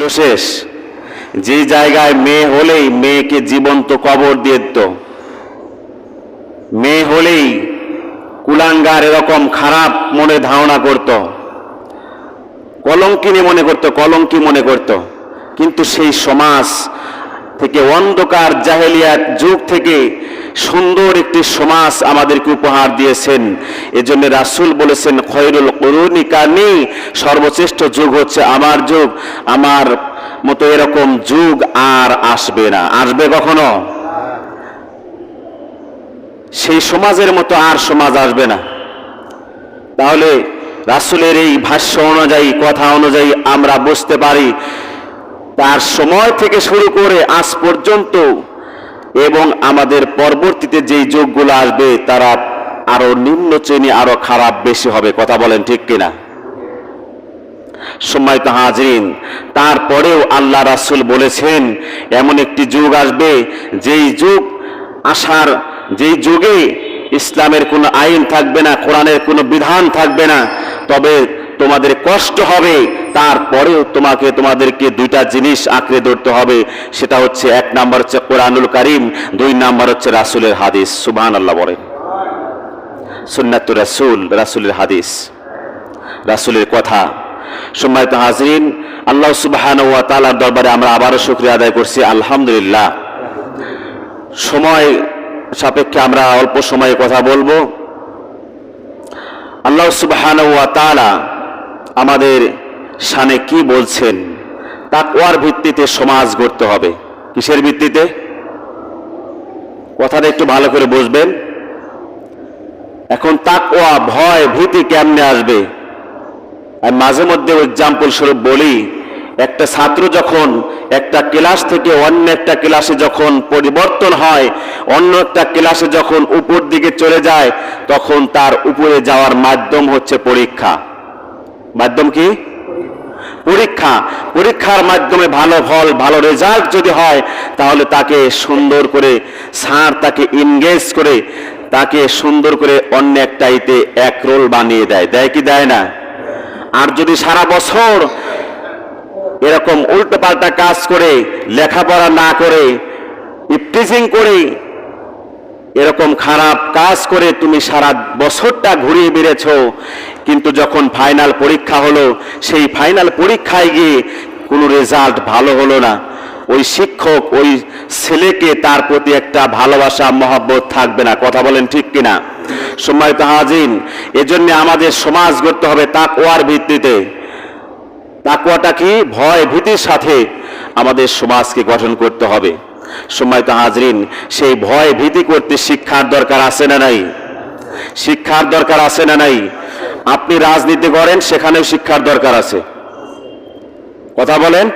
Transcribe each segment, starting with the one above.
হলো শেষ। যে জায়গায় মেয়ে হলেই মেয়েকে জীবন্ত কবর দিয়ে দিত। মেয়ে হলেই কুলাঙ্গার এরকম খারাপ মনে ধারণা করত। কলঙ্কিনী মনে করত, কলঙ্কি মনে করত। কিন্তু সেই সমাজ থেকে অন্ধকার জাহেলিয়াত যুগ থেকে সুন্দর একটি সমাজ আমাদেরকে উপহার দিয়েছেন। এজন্য রাসূল বলেছেন খয়রুল করুনি কানি সর্বশ্রেষ্ঠ যুগ হচ্ছে আমার যুগ। আমার মতো এরকম যুগ আর আসবে না। আসবে কখনো? সেই সমাজের মতো আর সমাজ আসবে না। তাহলে রাসূলের এই ভাষ্য অনুযায়ী, কথা অনুযায়ী আমরা বুঝতে পারি, তার সময় থেকে শুরু করে আজ পর্যন্ত এবং আমাদের পরবর্তীতে যেই যুগগুলো আসবে, তারা আরও নিম্ন শ্রেণি, আরও খারাপ বেশি হবে। কথা বলেন ঠিক কিনা? সম্মানিত হাজরিন, তারপরেও আল্লাহ রাসুল বলেছেন, এমন একটি যুগ আসবে, যেই যুগ আসার, যেই যুগে ইসলামের কোনো আইন থাকবে না, কোরআনের কোনো বিধান থাকবে না, তবে তোমাদের কষ্ট হবে, তারপরেও তোমাকে তোমাদেরকে দুইটা জিনিস আঁকড়ে ধরতে হবে। সেটা হচ্ছে এক নাম্বার হচ্ছে কোরআনুল করিম, দুই নাম্বার হচ্ছে রাসূলের হাদিস। সুবহান আল্লাহ বলেন। সুন্নাতুর রাসূল, রাসূলের হাদিস। রাসূলের কথা। সম্মানিত হাজরিন, আল্লাহ সুবহানাহু ওয়া তাআলার দরবারে আমরা আবারও শুকরিয়া আদায় করছি। আলহামদুলিল্লাহ। সময় সাপেক্ষে আমরা অল্প সময়ে কথা বলব। আল্লাহ সুবহানাহু ওয়া তাআলা আমাদের শানে কি বলছেন? তাকওয়ার ভিত্তিতে সমাজ গড়তে হবে। কিসের ভিত্তিতে? কথাটা একটু ভালো করে বুঝবেন। এখন তাকওয়া, ভয়, ভীতি কেমনে আসবে? আর মাঝে মধ্যে এক্সাম্পল স্বরূপ বলি, একটা ছাত্র যখন একটা ক্লাস থেকে অন্য একটা ক্লাসে যখন পরিবর্তন হয়, অন্য একটা ক্লাসে যখন উপর দিকে চলে যায়, তখন তার উপরে যাওয়ার মাধ্যম হচ্ছে পরীক্ষা। মাধ্যম কি? পরীক্ষা। পরীক্ষার মাধ্যমে ভালো ফল, ভালো রেজাল্ট যদি হয়, তাহলে তাকে সুন্দর করে স্যার তাকে ইনগেজ করে, তাকে সুন্দর করে অন্য একটাইতে এক রোল বানিয়ে দেয়। দেয় কি দেয় না? আর যদি সারা বছর এরকম উল্টো পাল্টা কাজ করে, লেখাপড়া না করে ইপটিজিং করে এরকম খারাপ কাজ করে তুমি সারা বছরটা ঘুরিয়ে বেড়েছ। কিন্তু যখন ফাইনাল পরীক্ষা হলো, সেই ফাইনাল পরীক্ষায় গিয়ে কোনো রেজাল্ট ভালো হলো না। ওই শিক্ষক, ওই ছেলেকে তার প্রতি একটা ভালোবাসা, মহব্বত থাকবে না। কথা বলেন ঠিক কিনা? সম্মানিত হাজিন এজন্য আমাদের সমাজ গড়তে হবে তাকওয়ার ভিত্তিতে। তাকওয়াটা কি? ভয়, ভীতির সাথে আমাদের সমাজকে গঠন করতে হবে। সম্মানিত হাজরিন, সেই ভয় ভীতি করতে শিক্ষার দরকার আছে না নাই? শিক্ষার দরকার আছে না নাই? আপনি রাজনীতি করেন, সেখানেও শিক্ষার দরকার আছে। কথা বলেন?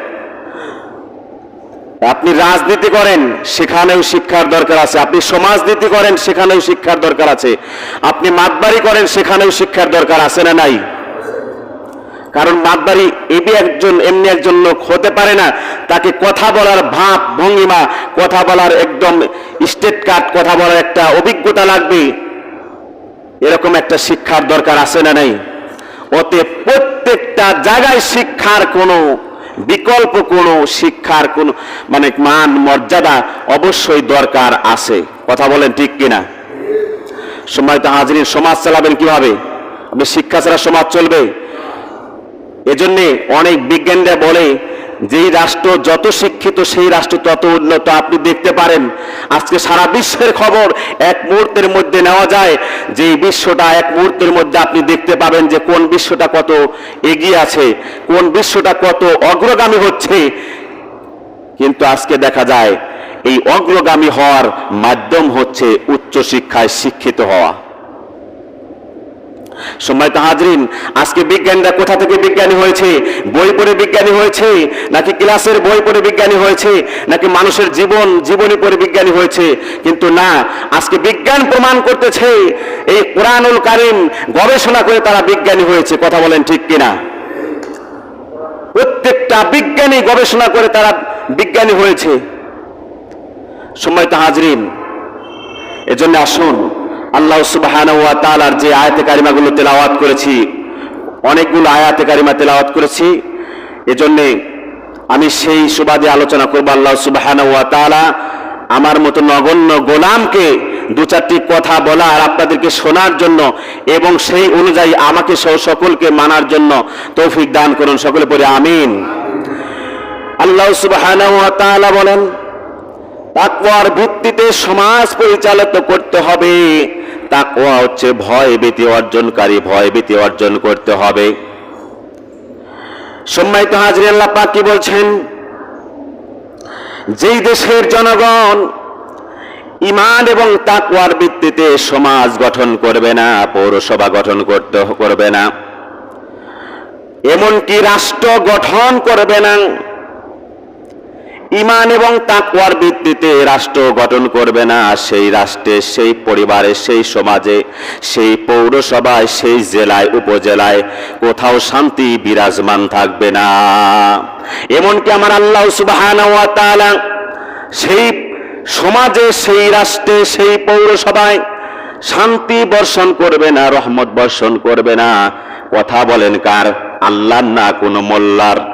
আপনি রাজনীতি করেন, সেখানেও শিক্ষার দরকার আছে। আপনি সমাজনীতি করেন, সেখানেও শিক্ষার দরকার আছে। আপনি মাতবাড়ি করেন, সেখানেও শিক্ষার দরকার আছে না নাই? কারণ মাতবাড়ি এমনি একজন এমনি একজন লোক হতে পারে না। তাকে কথা বলার ভাব ভঙ্গিমা, কথা বলার একদম স্টেট কাট কথা বলার একটা অভিজ্ঞতা লাগবে। এরকম একটা শিক্ষার দরকার আছে না নাই? ওতে প্রত্যেকটা জায়গায় শিক্ষার কোনো বিকল্প, কোনো শিক্ষার কোনো মানে মান, মর্যাদা অবশ্যই দরকার আছে। কথা বলেন ঠিক কিনা? সম্মানিত হাজির সমাজ চালাবেন কীভাবে? আপনি শিক্ষা ছাড়া সমাজ চলবে? এজন্যে অনেক বিজ্ঞানীরা বলে, যেই রাষ্ট্র যত শিক্ষিত, সেই রাষ্ট্র তত উন্নত। আপনি দেখতে পারেন, আজকে সারা বিশ্বের খবর এক মুহূর্তের মধ্যে নেওয়া যায় যে বিশ্বটা এক মুহূর্তের মধ্যে আপনি দেখতে পাবেন যে কোন বিশ্বটা কত এগিয়ে আছে, কোন বিশ্বটা কত অগ্রগামী হচ্ছে। কিন্তু আজকে দেখা যায়, এই অগ্রগামী হওয়ার মাধ্যম হচ্ছে উচ্চ শিক্ষায় শিক্ষিত হওয়া। সম্মানিত হাজরিন, আজকে বিজ্ঞানীরা কোথা থেকে বিজ্ঞানী হয়েছে? বই পড়ে বিজ্ঞানী হয়েছে? নাকি ক্লাসের বই পড়ে বিজ্ঞানী হয়েছে? নাকি মানুষের জীবন, জীবনী পড়ে বিজ্ঞানী হয়েছে? কিন্তু না, আজকে বিজ্ঞান প্রমাণ করতেছে, এই কোরআনুল কারিম গবেষণা করে তারা বিজ্ঞানী হয়েছে। কথা বলেন ঠিক কিনা? প্রত্যেকটা বিজ্ঞানী গবেষণা করে তারা বিজ্ঞানী হয়েছে। সম্মানিত হাজরিন, এজন্য আসুন আল্লাহ তাআলার যে আয়াতে কারিমাগুলো তেলাওয়াত করেছি, অনেকগুলো আয়াতে কারিমা তেলাওয়াত করেছি, এজন্য আমি সেই সুবাদে আলোচনা করব আল্লাহ তাআলা আমার মতো নগণ্য গোলামকে দু চারটি কথা বলা আর আপনাদেরকে শোনার জন্য এবং সেই অনুযায়ী আমাকে সহ সকলকে মানার জন্য তৌফিক দান করুন, সকলে পরে আমিন। আল্লাহ তাআলা বলেন, তাকওয়ার ভিত্তিতে সমাজ পরিচালিত করতে হবে। তাকওয়া হচ্ছে ভয়, ভীতি অর্জনকারী, ভয়, ভীতি অর্জন করতে হবে। সম্মানিত হাজরি আল্লাহ পাক কি বলছেন? যেই দেশের জনগণ ইমান এবং তাকওয়ার ভিত্তিতে সমাজ গঠন করবে না, পৌরসভা গঠন করতে করবে না, এমনকি রাষ্ট্র গঠন করবে না ইমান এবং তাকওয়ার ভিত্তিতে রাষ্ট্র গঠন করবে না। সেই রাষ্ট্রে, সেই পরিবারে, সেই সমাজে, সেই পৌরসভায়, সেই জেলায়, উপজেলায় কোথাও শান্তি বিরাজমান থাকবে না। এমনকি আমার আল্লাহ সুবহানাহু সেই সমাজে, সেই রাষ্ট্রে, সেই পৌরসভায় শান্তি বর্ষণ করবে না, রহমত বর্ষণ করবে না। কথা বলেন কার? আল্লাহ না কোনো মোল্লার?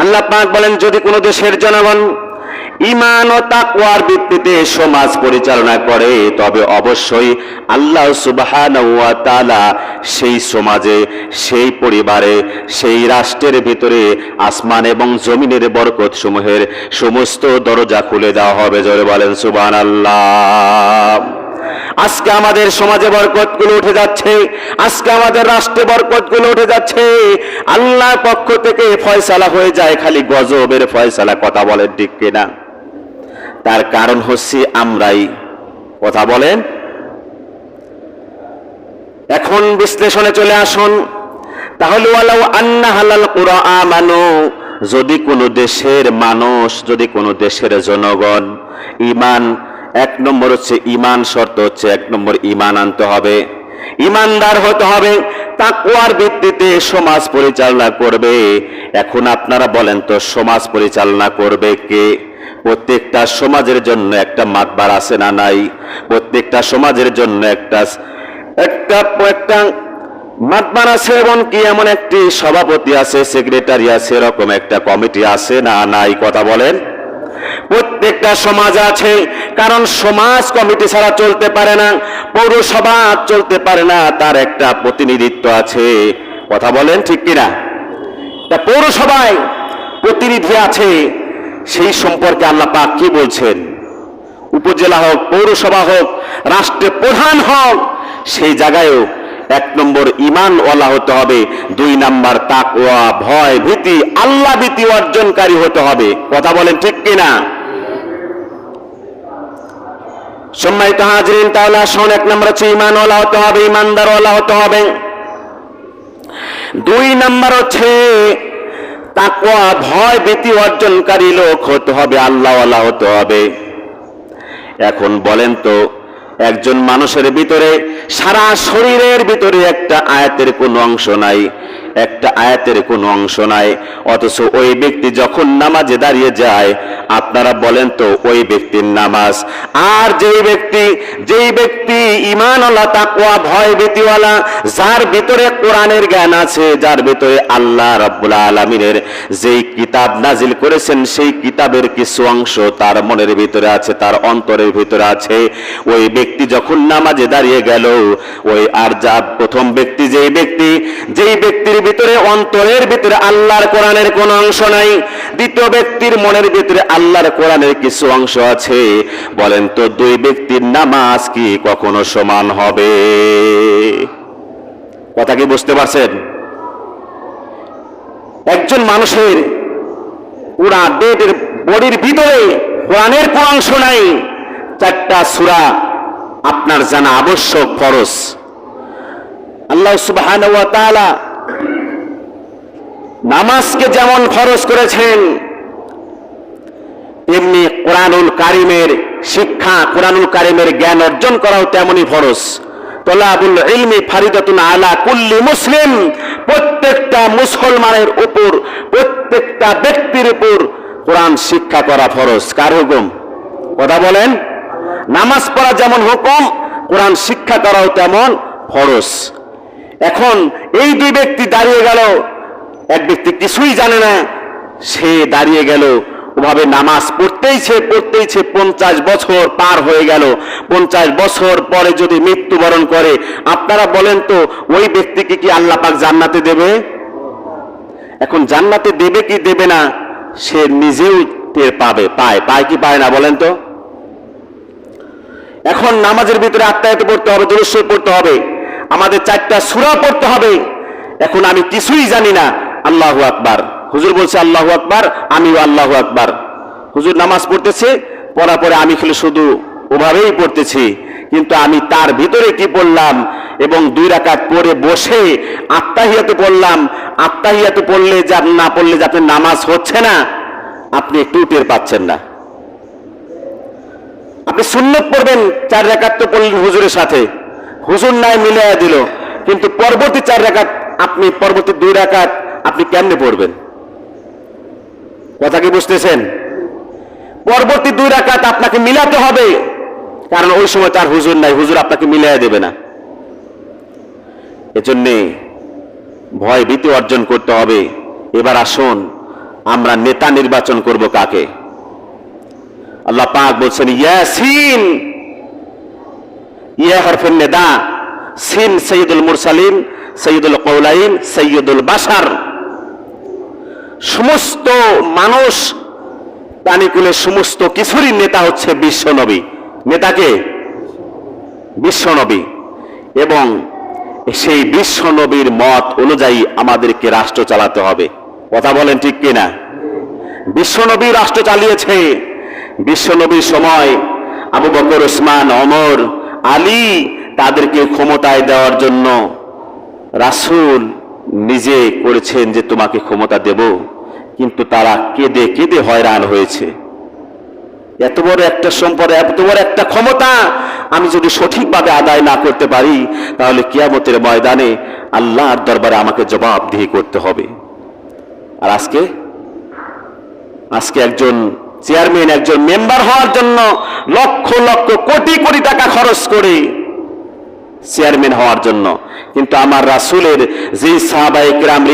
আল্লাহ পাক বলেন, যদি কোনো দেশের জনগণ ইমান ও তাকওয়ার ভিত্তিতে সমাজ পরিচালনা করে, তবে অবশ্যই আল্লাহ ওয়া তাআলা সেই সমাজে, সেই পরিবারে, সেই রাষ্ট্রের ভিতরে আসমান এবং জমিনের বরকত সমূহের সমস্ত দরজা খুলে দেওয়া হবে। জোরে বলেন সুবহানাল্লাহ। আজকে আমাদের সমাজে বরকতগুলো উঠে যাচ্ছে। আজকে আমাদের রাষ্ট্রে বরকতগুলো উঠে যাচ্ছে। আল্লাহর পক্ষ থেকে ফয়সালা হয়ে যায়, খালি গজবের ফয়সালা কথা বলেন ঠিক কিনা? তার কারণ হচ্ছে আমরাই। কথা বলেন। এখন বিশ্লেষণে চলে আসুন। তাহলে ওয়ালাউ আন্না হালাল কুরা আমানু যদি কোনো দেশের মানুষ, যদি কোনো দেশের জনগণ ইমান এক নম্বর হচ্ছে ইমান শর্ত হচ্ছে এক নম্বর ইমান আনতে হবে। ইমানদার হতে হবে, তাকওয়ার ভিত্তিতে সমাজ পরিচালনা করবে। এখন আপনারা বলেন তো, সমাজ পরিচালনা করবে কে? প্রত্যেকটা সমাজের জন্য একটা মাতবার আছে না নাই? প্রত্যেকটা সমাজের জন্য একটা একটা একটা মাতবার আছে এবং কি এমন একটি সভাপতি আছে, সেক্রেটারি আছে, এরকম একটা কমিটি আছে না নাই? কথা বলেন। প্রত্যেকটা সমাজ আছে কারণ সমাজ কমিটি ছাড়া চলতে পারে না, পৌরসভা চলতে পারে না, তার একটা প্রতিনিধিত্ব আছে। কথা বলেন ঠিক কিনা? তা পৌরসভায় প্রতিনিধি আছে, সেই সম্পর্কে আল্লাহ পাক কি বলছেন? উপজেলা হোক, পৌরসভা হোক রাষ্ট্রের প্রধান হোক, সেই জায়গায়ও এক নম্বর ইমান ওয়ালা হতে হবে, দুই নাম্বার তাকওয়া, ভয়, ভীতি, আল্লাহ ভীতি অর্জনকারী হতে হবে। কথা বলেন ঠিক কিনা? সম্মানিত হাজরিন, তাহলে আসুন এক নম্বর হচ্ছে ইমান ওয়ালা হতে হবে ইমানদার ওয়ালা হতে হবে। দুই নাম্বার হচ্ছে তাকওয়া, ভয় ভীতি অর্জনকারী লোক হতে হবে, আল্লাহওয়ালা হতে হবে। এখন বলেন তো, একজন মানুষের ভিতরে সারা শরীরের ভিতরে একটা আয়াতের কোনো অংশ নাই একটা আয়াতের কোনো অংশ নাই। অথচ ওই ব্যক্তি যখন নামাজে দাঁড়িয়ে যায়, আপনারা বলেন তো, ওই ব্যক্তির নামাজ। আর যেই ব্যক্তি যেই ব্যক্তি ইমান আল্লাহ তাকওয়া, ভয় ভীতিওয়ালা, যার ভিতরে কোরআনের জ্ঞান আছে, যার ভিতরে আল্লাহ রাব্বুল আলামিনের যেই কিতাব নাজিল করেছেন, সেই কিতাবের কিছু অংশ তার মনের ভিতরে আছে, তার অন্তরের ভিতরে আছে। ওই ব্যক্তি যখন নামাজে দাঁড়িয়ে গেল, ওই আর যা প্রথম ব্যক্তি, যেই ব্যক্তি, যেই ব্যক্তির ভিতরে অন্তরের ভিতরে আল্লাহর কোরআনের কোনো অংশ নাই। দ্বিতীয় ব্যক্তির মনের ভিতরে আল্লাহর কোরআনের কিছু অংশ আছে। বলেন তো দুই ব্যক্তির নামাজ কি কখনো সমান হবে? কথা কি বুঝতে পারছেন? একজন মানুষের পুরা দেহের বডির ভিতরে কোরআনের কোন অংশ নাই। চারটা সুরা আপনার জানা আবশ্যক ফরজ। আল্লাহ তাআলা নামাজকে যেমন ফরজ করেছেন, তেমনি কোরআনুল কারিমের শিক্ষা, কোরআনুল কারিমের জ্ঞান অর্জন করাও তেমনই ফরজ। তলাবুল ইলমি ফারিদাতুন আলা কুল্লি মুসলিম, প্রত্যেকটা মুসলমানের উপর, প্রত্যেকটা ব্যক্তির উপর কোরআন শিক্ষা করা ফরজ। কার হুকুম? কথা বলেন। নামাজ পড়া যেমন হুকুম, কোরআন শিক্ষা করাও তেমন ফরজ। এখন এই দুই ব্যক্তি দাঁড়িয়ে গেল এক ব্যক্তি কিছুই জানে না। সে দাঁড়িয়ে গেল। ওভাবে নামাজ পড়তেইছে পড়তেইছে পঞ্চাশ বছর পার হয়ে গেল। পঞ্চাশ বছর পরে যদি মৃত্যুবরণ করে, আপনারা বলেন তো, ওই ব্যক্তিকে কি আল্লাহ পাক জান্নাতে দেবে? এখন জান্নাতে দেবে কি দেবে না, সে নিজেও টের পাবে, পায়। পায় কি পায় না বলেন তো? এখন নামাজের ভিতরে আত্মায়ত পড়তে হবে দুরস্বর পড়তে হবে। আমাদের চারটা সুরা পড়তে হবে। এখন আমি কিছুই জানি না আল্লাহ আকবার। হুজুর বলছে, আল্লাহ আকবার, আমিও আল্লাহ আকবার। হুজুর নামাজ পড়তেছে পড়া পরে আমি খালি শুধু ওভাবেই পড়তেছি, কিন্তু আমি তার ভিতরে কি পড়লাম? এবং দুই রাকাত পরে বসে আত্মাহিয়াতে পড়লাম। আত্মাহিয়াতে পড়লে যা না পড়লে যে আপনার নামাজ হচ্ছে না, আপনি একটু টের পাচ্ছেন না। আপনি সুন্নত পড়বেন, চার রেখাত তো পড়লেন হুজুরের সাথে। হুজুর নাই মিলাইয়া দিল, কিন্তু পরবর্তী চার রেখাত আপনি পরবর্তী দুই রাকাত আপনি কেমনে পড়বেন? কথা কি বুঝতেছেন? পরবর্তী দুই রাকাত আপনাকে মিলাতে হবে, কারণ ওই সময় তার হুজুর নাই, হুজুর আপনাকে মিলাইয়া দেবে না। এজন্যে ভয় ভীতি অর্জন করতে হবে। এবার আসুন, আমরা নেতা নির্বাচন করব কাকে? আল্লাহ পাক বলছেন, ইয়াসিন, ইয়া হরফের নেদা, সিন সৈয়দুল মুরসালিন, সৈয়দুল কৌলাইন সৈয়দুল বাসার সমস্ত মানুষ প্রাণীকুলের সমস্ত কিছুরই নেতা হচ্ছে বিশ্বনবী নেতাকে বিশ্বনবী এবং সেই বিশ্বনবীর মত অনুযায়ী আমাদেরকে রাষ্ট্র চালাতে হবে। কথা বলেন ঠিক কিনা? বিশ্বনবী রাষ্ট্র চালিয়েছে। বিশ্বনবীর সময় আবু বকর ওসমান অমর আলী তাদেরকে ক্ষমতায় দেওয়ার জন্য রাসূল নিজে করেছেন যে তোমাকে ক্ষমতা দেব, কিন্তু তারা কেঁদে কেঁদে হয়রান হয়েছে। এত বড় একটা সম্পদ, এত বড় একটা ক্ষমতা আমি যদি সঠিকভাবে আদায় না করতে পারি, তাহলে কিয়ামতের ময়দানে আল্লাহর দরবারে আমাকে জবাবদিহি করতে হবে। আর আজকে? আজকে একজন চেয়ারম্যান, একজন মেম্বার হওয়ার জন্য লক্ষ লক্ষ কোটি কোটি টাকা খরচ করে চেয়ারম্যান হওয়ার জন্য। কিন্তু আমার রাসুলের যে সাহাবায়ে কিরাম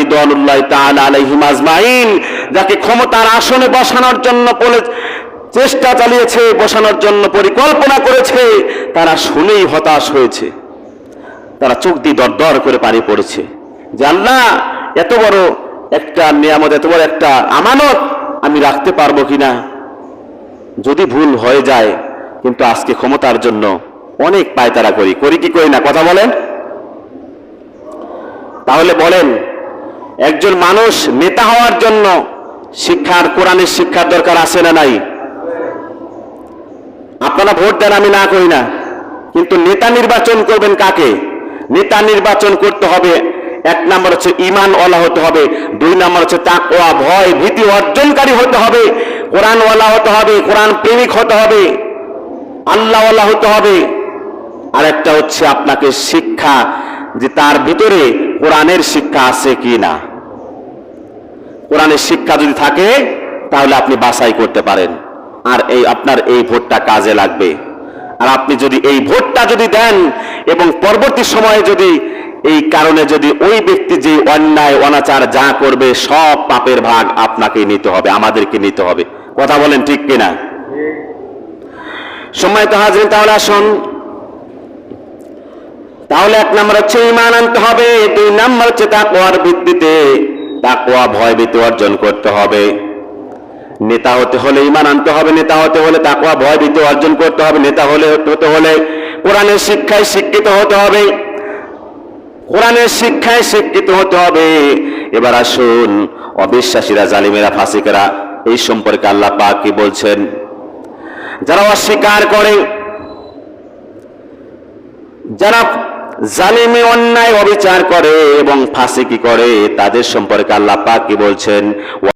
আলাইহিম আজমাইন, যাকে ক্ষমতার আসনে বসানোর জন্য চেষ্টা চালিয়েছে, বসানোর জন্য পরিকল্পনা করেছে, তারা শুনেই হতাশ হয়েছে। তারা চোখ দিয়ে দরদর করে পানি পড়েছে। আল্লাহ, এত বড় একটা নিয়ামত, এত বড় একটা আমানত আমি রাখতে পারব কিনা? যদি ভুল হয়ে যায়, কিন্তু আজকে ক্ষমতার জন্য অনেক পায়তারা করি। করি কি করি না? কথা বলেন। তাহলে বলেন, একজন মানুষ নেতা হওয়ার জন্য শিক্ষার, কোরআনের শিক্ষার দরকার আছে না নাই? আপনারা ভোট দেন, আমি না করি না। কিন্তু নেতা নির্বাচন করবেন কাকে? নেতা নির্বাচন করতে হবে। এক নম্বর হচ্ছে ইমান ওয়ালা হতে হবে। দুই নম্বর হচ্ছে তাকওয়া, ভয়, ভীতি অর্জনকারী হতে হবে। কোরআন ওয়ালা হতে হবে, কোরআন প্রেমিক হতে হবে। আল্লাহ ওয়ালা হতে হবে। আর একটা হচ্ছে আপনাকে শিক্ষা যে তার ভিতরে কোরআনের শিক্ষা আছে কি না। কোরআনের শিক্ষা যদি থাকে, তাহলে আপনি বাছাই করতে পারেন। আর এই আপনার এই ভোটটা কাজে লাগবে। আর আপনি যদি এই ভোটটা যদি দেন এবং পরবর্তী সময়ে যদি এই কারণে যদি ওই ব্যক্তি যে অন্যায়, অনাচার যা করবে, সব পাপের ভাগ আপনাকে নিতে হবে, আমাদেরকে নিতে হবে। কথা বলেন ঠিক কিনা? সময় তো হাজির তাহলে আসুন। তাহলে এক নম্বর হচ্ছে ইমান আনতে হবে, দুই নম্বর হচ্ছে তাকোয়ার ভিত্তিতে তাকওয়া ভয় ভীতি অর্জন করতে হবে। নেতা হতে হলে ইমান আনতে হবে, নেতা হতে হলে তাকওয়া ভয় ভীতি অর্জন করতে হবে, নেতা হলে হতে হলে কোরআনের শিক্ষায় শিক্ষিত হতে হবে। কোরআনের শিক্ষায় শিক্ষিত হতে হবে। এবার আসুন, অবিশ্বাসীরা, জালিমেরা, ফাসিকেরা, এই সম্পর্কে আল্লাহ পাক কি বলছেন? যারা অস্বীকার করে, যারা জালিমি অন্যায় অবিচার করে এবং ফাঁসি কি করে তাদের সম্পর্কে আল্লাহ পাক কি বলছেন?